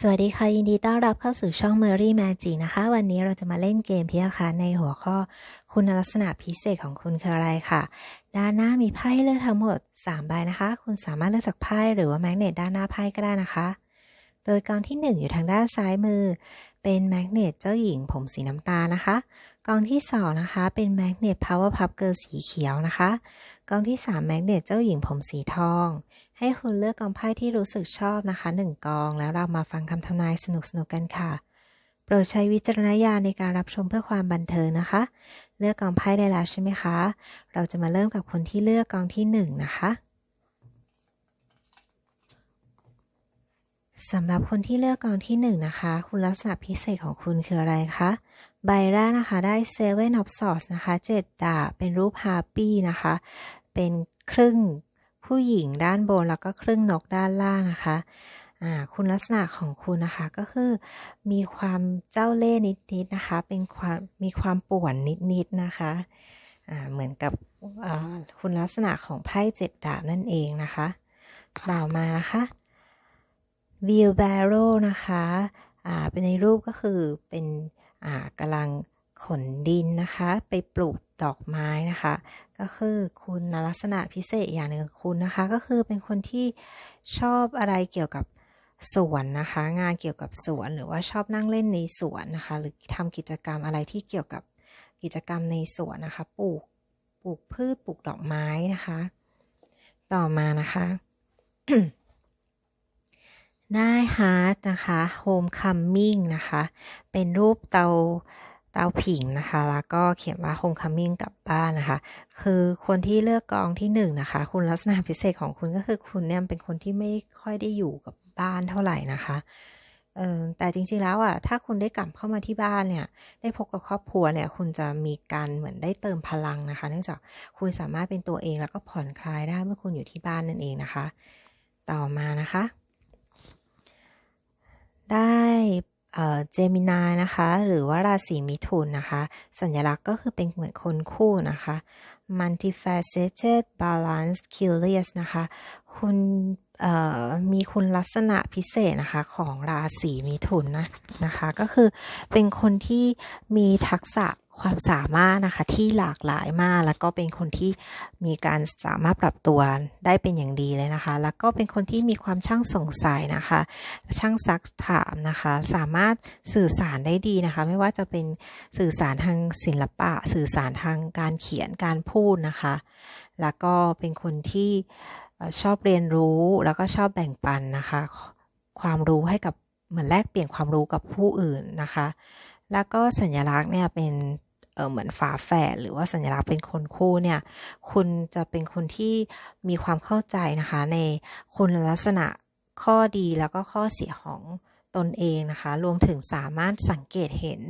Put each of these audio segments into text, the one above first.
สวัสดีค่ะ ยินดีต้อนรับเข้าสู่ช่อง Mary Magic นะคะ วันนี้เราจะมาเล่นเกมพิฆาตในหัวข้อ คุณลักษณะพิเศษของคุณคืออะไรค่ะ ด้านหน้ามีไพ่เลือกทั้งหมด 3 ใบนะคะ คุณสามารถเลือกจากไพ่หรือว่าแมกเนตด้านหน้าไพ่ก็ได้นะคะ โดยกองที่ 1 อยู่ทางด้านซ้ายมือ เป็นแมกเนตเจ้าหญิงผมสีน้ำตาลนะคะ กองที่ 2 นะคะ เป็นแมกเนต Power Pup Girl สีเขียวนะคะ กองที่ 3 แมกเนตเจ้าหญิงผมสีทองให้คุณเลือกกองไพ่ที่รู้สึกชอบนะคะ1กอง แล้วเรามาฟังคำทำนายสนุกๆกกันค่ะ โปรดใช้วิจารณญาณในการรับชมเพื่อความบันเทิงนะคะ เลือกกองไพ่ได้แล้วใช่ไหมคะ เราจะมาเริ่มกับคนที่เลือกกองที่ 1 นะคะสำหรับคนที่เลือกกองที่1นนะคะ คุณลักษณะพิเศษของคุณคืออะไรคะ ใบแรกนะคะได้ Seven of Swords นะคะ 7 ดาบเป็นรูปฮาร์ปี้นะคะ เป็นครึ่ง ผู้หญิงด้านบนแล้วก็ครึ่งนกด้านล่างนะคะคุณลักษณะของคุณนะคะก็คือมีความเจ้าเล่ห์นิดๆนะคะ เป็นความมีความป่วนนิดๆนะคะเหมือนกับคุณลักษณะของไพ่เจ็ดดาบนั่นเองนะคะต่อมานะคะวิลแบโรนะคะเป็นในรูปก็คือเป็นกำลังขนดินนะคะ ไปปลูกดอกไม้นะคะ ก็คือคุณลักษณะพิเศษอย่างหนึ่งของคุณนะคะ ก็คือเป็นคนที่ชอบอะไรเกี่ยวกับสวนนะคะ งานเกี่ยวกับสวนหรือว่าชอบนั่งเล่นในสวนนะคะ หรือทำกิจกรรมอะไรที่เกี่ยวกับกิจกรรมในสวนนะคะ ปลูกปลูกพืชปลูกดอกไม้นะคะ ต่อมานะคะได้ฮาร์ดนะคะโฮมคัมมิ่งนะคะ เป็นรูปเตา เตาผิงนะคะ แล้วก็เขียนว่า homecoming กลับบ้านนะคะ คือคนที่เลือกกองที่หนึ่งนะคะ คุณลักษณะพิเศษของคุณก็คือคุณเนี่ยเป็นคนที่ไม่ค่อยได้อยู่กับบ้านเท่าไหร่นะคะเออแต่จริงๆแล้วอะถ้าคุณได้กลับเข้ามาที่บ้านเนี่ย ได้พบกับครอบครัวเนี่ย คุณจะมีการเหมือนได้เติมพลังนะคะ เนื่องจากคุณสามารถเป็นตัวเองแล้วก็ผ่อนคลายได้เมื่อคุณอยู่ที่บ้านนั่นเองนะคะ ต่อมานะคะได้ เจมินานะคะ หรือว่าราศีมิถุนนะคะ สัญลักษณ์ก็คือเป็นเหมือนคนคู่นะคะ multifaceted balance curious นะคะ คุณมีคุณลักษณะพิเศษนะคะของราศีมิถุนนะนะคะ ก็คือเป็นคนที่มีทักษะ ความสามารถนะคะที่หลากหลายมาก แล้วก็เป็นคนที่มีการสามารถปรับตัวได้เป็นอย่างดีเลยนะคะ แล้วก็เป็นคนที่มีความช่างสงสัยนะคะ ช่างซักถามนะคะ สามารถสื่อสารได้ดีนะคะ ไม่ว่าจะเป็นสื่อสารทางศิลปะ สื่อสารทางการเขียนการพูดนะคะ แล้วก็เป็นคนที่ชอบเรียนรู้แล้วก็ชอบแบ่งปันนะคะ ความรู้ให้กับเหมือนแลกเปลี่ยนความรู้กับผู้อื่นนะคะ แล้วก็สัญลักษณ์เนี่ยเป็น เออเหมือนฝาแฝดหรือว่าสัญลักษณ์เป็นคนคู่เนี่ย คุณจะเป็นคนที่มีความเข้าใจนะคะ ในคุณลักษณะข้อดีแล้วก็ข้อเสียของตนเองนะคะ รวมถึงสามารถสังเกตเห็น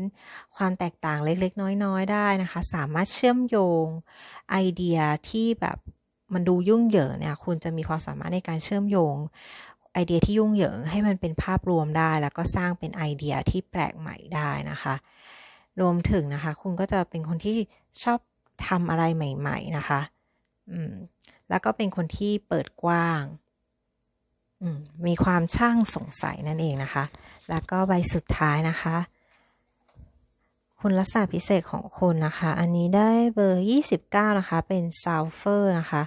ความแตกต่างเล็กๆ น้อยๆ ได้นะคะ สามารถเชื่อมโยงไอเดียที่แบบมันดูยุ่งเหยิงเนี่ย คุณจะมีความสามารถในการเชื่อมโยงไอเดียที่ยุ่งเหยิงให้มันเป็นภาพรวมได้ แล้วก็สร้างเป็นไอเดียที่แปลกใหม่ได้นะคะ รวมถึงนะคะ คุณก็จะเป็นคนที่ชอบทำอะไรใหม่ ๆ นะคะอืมแล้วก็เป็นคนที่เปิดกว้างอืมมีความช่างสงสัยนั่นเองนะคะ แล้วก็ใบสุดท้ายนะคะ คุณลักษณะพิเศษของคุณนะคะ อันนี้ได้เบอร์ 29 นะคะ เป็นซัลเฟอร์นะคะ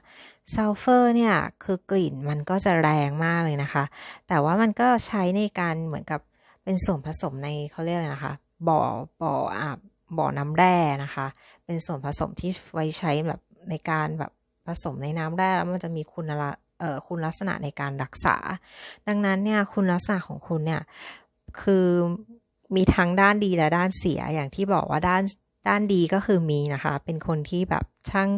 ซัลเฟอร์เนี่ยคือกลิ่นมันก็จะแรงมากเลยนะคะ แต่ว่ามันก็ใช้ในการเหมือนกับเป็นส่วนผสมในเขาเรียกอะไรนะคะ บ่อบ่ออาบบ่อน้ำแร่นะคะ เป็นส่วนผสมที่ไว้ใช้แบบในการแบบผสมในน้ำแร่แล้วมันจะมีคุณละเอ่อคุณลักษณะในการรักษา ดังนั้นเนี่ยคุณลักษณะของคุณเนี่ยคือมีทั้งด้านดีและด้านเสียอย่างที่บอกว่าด้าน ด้านดีก็คือมีนะคะ เป็นคนที่แบบช่าง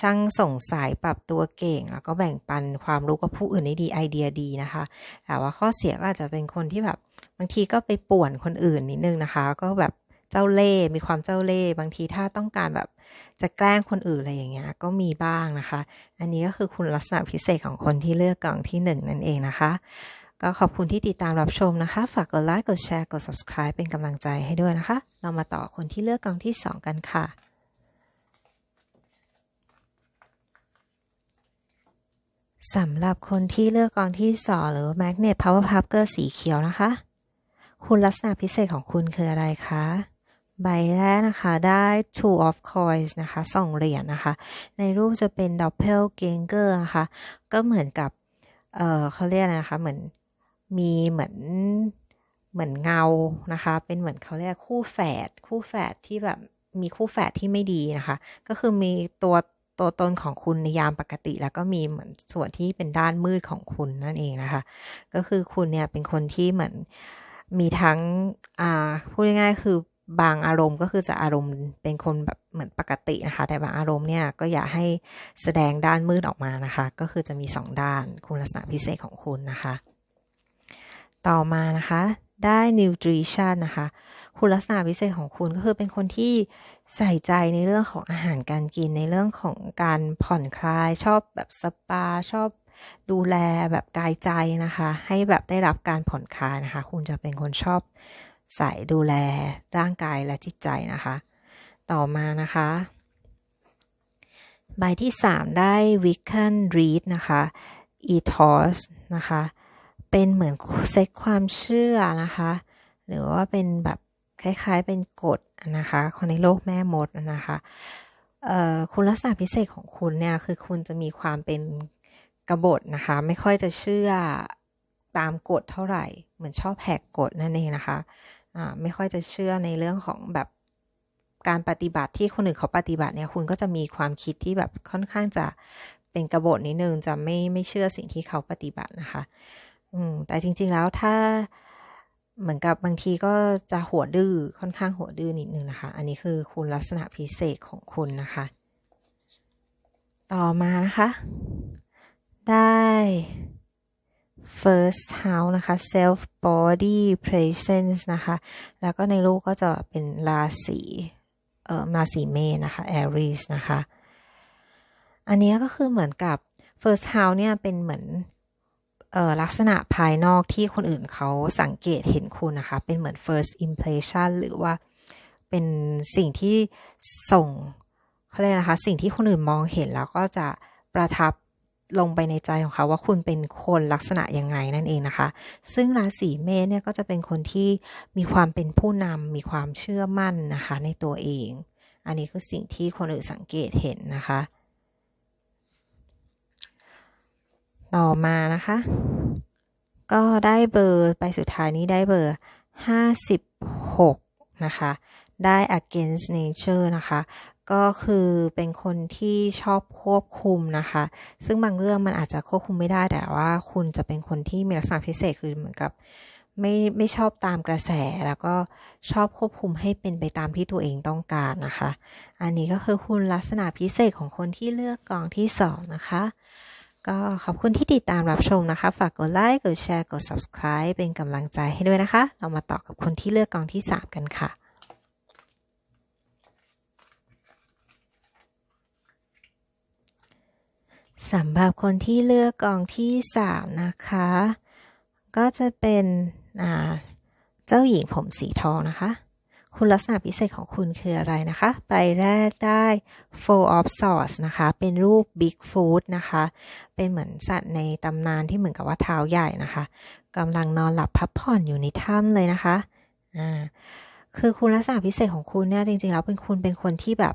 ช่างส่งสายปรับตัวเก่ง แล้วก็แบ่งปันความรู้กับผู้อื่นได้ดีไอเดียดีนะคะ แต่ว่าข้อเสียก็อาจจะเป็นคนที่แบบบางทีก็ไปป่วนคนอื่นนิดนึงนะคะ ก็แบบเจ้าเล่มีความเจ้าเล่บางทีถ้าต้องการแบบจะแกล้งคนอื่นอะไรอย่างเงี้ยก็มีบ้างนะคะ อันนี้ก็คือคุณลักษณะพิเศษของคนที่เลือกกล่องที่1นนั่นเองนะคะ ก็ขอบคุณที่ติดตามรับชมนะคะ ฝากกดไลค์ กดแชร์ กด subscribe เป็นกำลังใจให้ด้วยนะคะ เรามาต่อคนที่เลือกกองที่ 2 กันค่ะ สำหรับคนที่เลือกกองที่ 2 หรือ Magnet Power Pup เกอร์สีเขียวนะคะ คุณลักษณะพิเศษของคุณคืออะไรคะใบแรกนะคะได้ two of coins นะคะสองเหรียญนะคะ ในรูปจะเป็น doppelganger นะคะ ก็เหมือนกับ เออเขาเรียกอะไรนะคะ เหมือน มีเหมือนเหมือนเงานะคะ เป็นเหมือนเขาเรียกคู่แฝดคู่แฝดที่แบบมีคู่แฝดที่ไม่ดีนะคะ ก็คือมีตัวตัวตนของคุณในยามปกติ แล้วก็มีเหมือนส่วนที่เป็นด้านมืดของคุณนั่นเองนะคะ ก็คือคุณเนี่ยเป็นคนที่เหมือนมีทั้งอ่าพูดง่ายๆคือบางอารมณ์ก็คือจะอารมณ์เป็นคนแบบเหมือนปกตินะคะ แต่บางอารมณ์เนี่ยก็อย่าให้แสดงด้านมืดออกมานะคะ ก็คือจะมีสองด้านคุณลักษณะพิเศษของคุณนะคะ ต่อมานะคะ ได้ nutrition นะคะ คุณลักษณะพิเศษของคุณก็คือเป็นคนที่ใส่ใจในเรื่องของอาหารการกินในเรื่องของการผ่อนคลายชอบแบบสปาชอบดูแลแบบกายใจนะคะ ให้แบบได้รับการผ่อนคลายนะคะ คุณจะเป็นคนชอบใส่ดูแลร่างกายและจิตใจนะคะ ต่อมานะคะใบที่ 3 ได้ weekend read นะคะ ethos นะคะ เป็นเหมือนเซตความเชื่อนะคะ หรือว่าเป็นแบบคล้ายๆเป็นกฎนะคะคนในโลกแม่มดนะคะคุณลักษณะพิเศษของคุณเนี่ยคือคุณจะมีความเป็นกบฏนะคะ ไม่ค่อยจะเชื่อตามกฎเท่าไหร่ เหมือนชอบแหกกฎนั่นเองนะคะะไม่ค่อยจะเชื่อในเรื่องของแบบการปฏิบัติที่คนอื่นเขาปฏิบัติเนี่ยคุณก็จะมีความคิดที่แบบค่อนข้างจะเป็นกบฏนิดนึงจะไม่ไม่เชื่อสิ่งที่เขาปฏิบัตินะคะ อืมแต่จริง ๆแล้วถ้าเหมือนกับบางทีก็จะหัวดื้อค่อนข้างหัวดื้อนิดนึงนะคะ อันนี้คือคุณลักษณะพิเศษของคุณนะคะ ต่อมานะคะ ได้ first house นะคะ self body presence นะคะ แล้วก็ในรูปก็จะเป็นราศีเอ่อราศีเมษนะคะ Aries นะคะ อันนี้ก็คือเหมือนกับ first house เนี่ยเป็นเหมือน ลักษณะภายนอกที่คนอื่นเขาสังเกตเห็นคุณนะคะ เป็นเหมือน first impression หรือว่าเป็นสิ่งที่ส่งเขาเรียกนะคะ สิ่งที่คนอื่นมองเห็นแล้วก็จะประทับลงไปในใจของเขาว่าคุณเป็นคนลักษณะยังไงนั่นเองนะคะ ซึ่งราศีเมษเนี่ยก็จะเป็นคนที่มีความเป็นผู้นำมีความเชื่อมั่นนะคะ ในตัวเอง อันนี้คือสิ่งที่คนอื่นสังเกตเห็นนะคะ ต่อมานะคะ ก็ได้เบอร์ไปสุดท้ายนี้ได้เบอร์ 56 นะคะ ได้ against nature นะคะ ก็คือเป็นคนที่ชอบควบคุมนะคะ ซึ่งบางเรื่องมันอาจจะควบคุมไม่ได้แต่ว่า คุณจะเป็นคนที่มีลักษณะพิเศษคือเหมือนกับไม่ไม่ชอบตามกระแสแล้วก็ชอบควบคุมให้เป็นไปตามที่ตัวเองต้องการนะคะ อันนี้ก็คือคุณลักษณะพิเศษของคนที่เลือกกองที่2นะคะ ก็ขอบคุณที่ติดตามรับชมนะคะ ฝากกดไลค์ กดแชร์ กด subscribe เป็นกำลังใจให้ด้วยนะคะ เรามาต่อกับคนที่เลือกกองที่ 3 กันค่ะ สำหรับคนที่เลือกกองที่ 3 นะคะ ก็จะเป็นเจ้าหญิงผมสีทองนะคะ คุณลักษณะพิเศษของคุณคืออะไรนะคะ ใบแรกได้ four of swords นะคะ เป็นรูป big foot นะคะ เป็นเหมือนสัตว์ในตำนานที่เหมือนกับว่าเท้าใหญ่นะคะกำลังนอนหลับพักผ่อนอยู่ในถ้ำเลยนะคะ อ่า คือคุณลักษณะพิเศษของคุณเนี่ยจริงๆแล้วเป็นคุณเป็นคนที่แบบ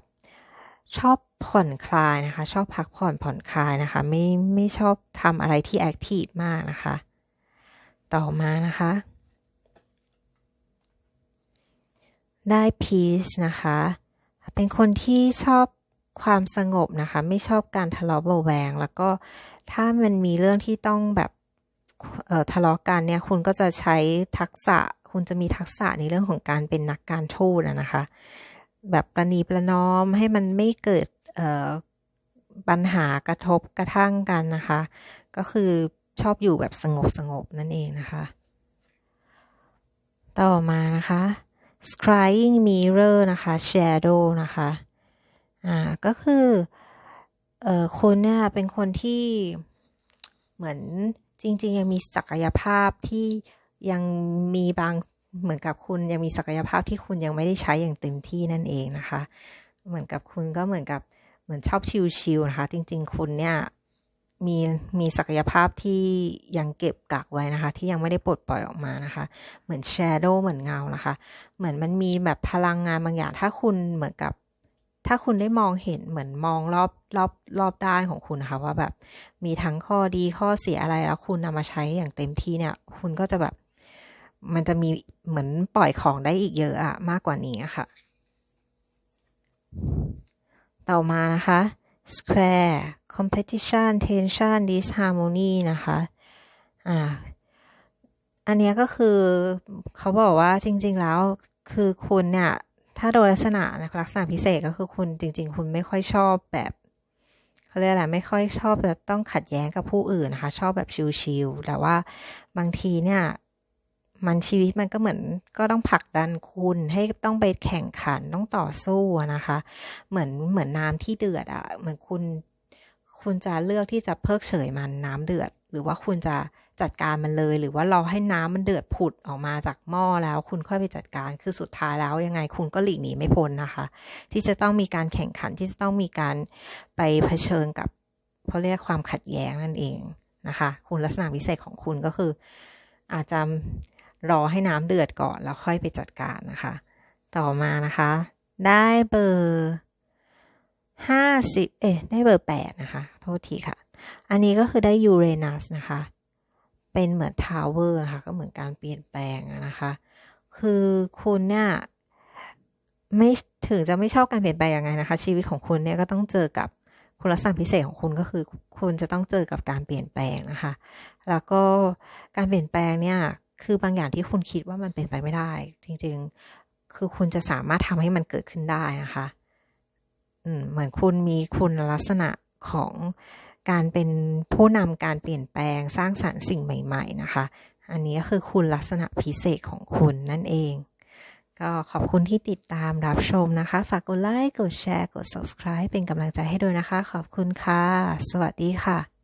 ชอบผ่อนคลายนะคะ ชอบพักผ่อนผ่อนคลายนะคะ ไม่ไม่ชอบทำอะไรที่แอคทีฟมากนะคะ ต่อมานะคะ ได้ peace นะคะ เป็นคนที่ชอบความสงบนะคะ ไม่ชอบการทะเลาะเบาแวง แล้วก็ถ้ามันมีเรื่องที่ต้องแบบทะเลาะกันเนี่ย คุณก็จะใช้ทักษะ คุณจะมีทักษะในเรื่องของการเป็นนักการทูตนะคะ แบบประนีประนอมให้มันไม่เกิดปัญหากระทบกระทั่งกันนะคะ ก็คือชอบอยู่แบบสงบสงบนั่นเองนะคะ ต่อมานะคะ scrying mirror นะคะ shadow นะคะ อ่า ก็คือ เอ่อคุณเนี่ยเป็นคนที่เหมือนจริง ๆ ยังมีศักยภาพที่ยังมีบางเหมือนกับคุณยังมีศักยภาพที่คุณยังไม่ได้ใช้อย่างเต็มที่นั่นเองนะคะ เหมือนกับคุณก็เหมือนกับเหมือนชอบชิลๆนะคะ จริง ๆ คุณเนี่ย มีมีศักยภาพที่ยังเก็บกักไว้นะคะ ที่ยังไม่ได้ปลดปล่อยออกมานะคะ เหมือนแชโดว์เหมือนเงานะคะ เหมือนมันมีแบบพลังงานบางอย่าง ถ้าคุณเหมือนกับ ถ้าคุณได้มองเห็นเหมือนมองรอบรอบรอบด้านของคุณนะคะว่าแบบมีทั้งข้อดีข้อเสียอะไรแล้วคุณนำมาใช้อย่างเต็มที่เนี่ย คุณก็จะแบบ มันจะมีเหมือนปล่อยของได้อีกเยอะอะมากกว่านี้ค่ะ ต่อมานะคะ square competition tension disharmony นะคะอ่าอันนี้ก็คือเขาบอกว่าจริง ๆ แล้วคือคุณเนี่ยถ้าโดยลักษณะนะลักษณะพิเศษก็คือคุณจริง ๆ คุณไม่ค่อยชอบแบบเขาเรียกอะไรไม่ค่อยชอบจะต้องขัดแย้งกับผู้อื่นนะคะชอบแบบชิลๆแต่ว่าบางทีเนี่ยมันชีวิตมันก็เหมือนก็ต้องผลักดันคุณให้ต้องไปแข่งขันต้องต่อสู้นะคะ เหมือนเหมือนน้ำที่เดือดอะ่ะเหมือนคุณ คุณจะเลือกที่จะเพิกเฉยมันน้ำเดือด หรือว่าคุณจะจัดการมันเลย หรือว่ารอให้น้ำมันเดือดผุดออกมาจากหม้อแล้ว คุณค่อยไปจัดการ คือสุดท้ายแล้วยังไงคุณก็หลีกหนีไม่พ้นนะคะ ที่จะต้องมีการแข่งขันที่จะต้องมีการไปเผชิญกับเขาเรียกความขัดแย้งนั่นเองนะคะ คุณลักษณะพิเศษของคุณก็คือ อาจจะรอให้น้ำเดือดก่อนแล้วค่อยไปจัดการนะคะ ต่อมานะคะ ได้เบอร์ ห้าสิบเอ๊ะได้เบอร์แปดนะคะ โทษทีค่ะ อันนี้ก็คือได้ยูเรนัสนะคะ เป็นเหมือนทาวเวอร์ค่ะ ก็เหมือนการเปลี่ยนแปลงนะคะ คือคุณเนี่ยไม่ถึงจะไม่ชอบการเปลี่ยนแปลงยังไงนะคะ ชีวิตของคุณเนี่ยก็ต้องเจอกับคุณลักษณะพิเศษของคุณก็คือ คุณจะต้องเจอกับการเปลี่ยนแปลงนะคะ แล้วก็การเปลี่ยนแปลงเนี่ยคือบางอย่างที่คุณคิดว่ามันเป็นไปไม่ได้ จริงๆ คือคุณจะสามารถทำให้มันเกิดขึ้นได้นะคะ เหมือนคุณมีคุณลักษณะของการเป็นผู้นำการเปลี่ยนแปลงสร้างสารรค์สิ่งใหม่ ๆ นะคะ อันนี้ก็คือคุณลักษณะพิเศษของคุณนั่นเอง ก็ขอบคุณที่ติดตามรับชมนะคะ ฝากกดไลค์ กดแชร์ กด subscribe เป็นกำลังใจให้ด้วยนะคะ ขอบคุณค่ะ สวัสดีค่ะ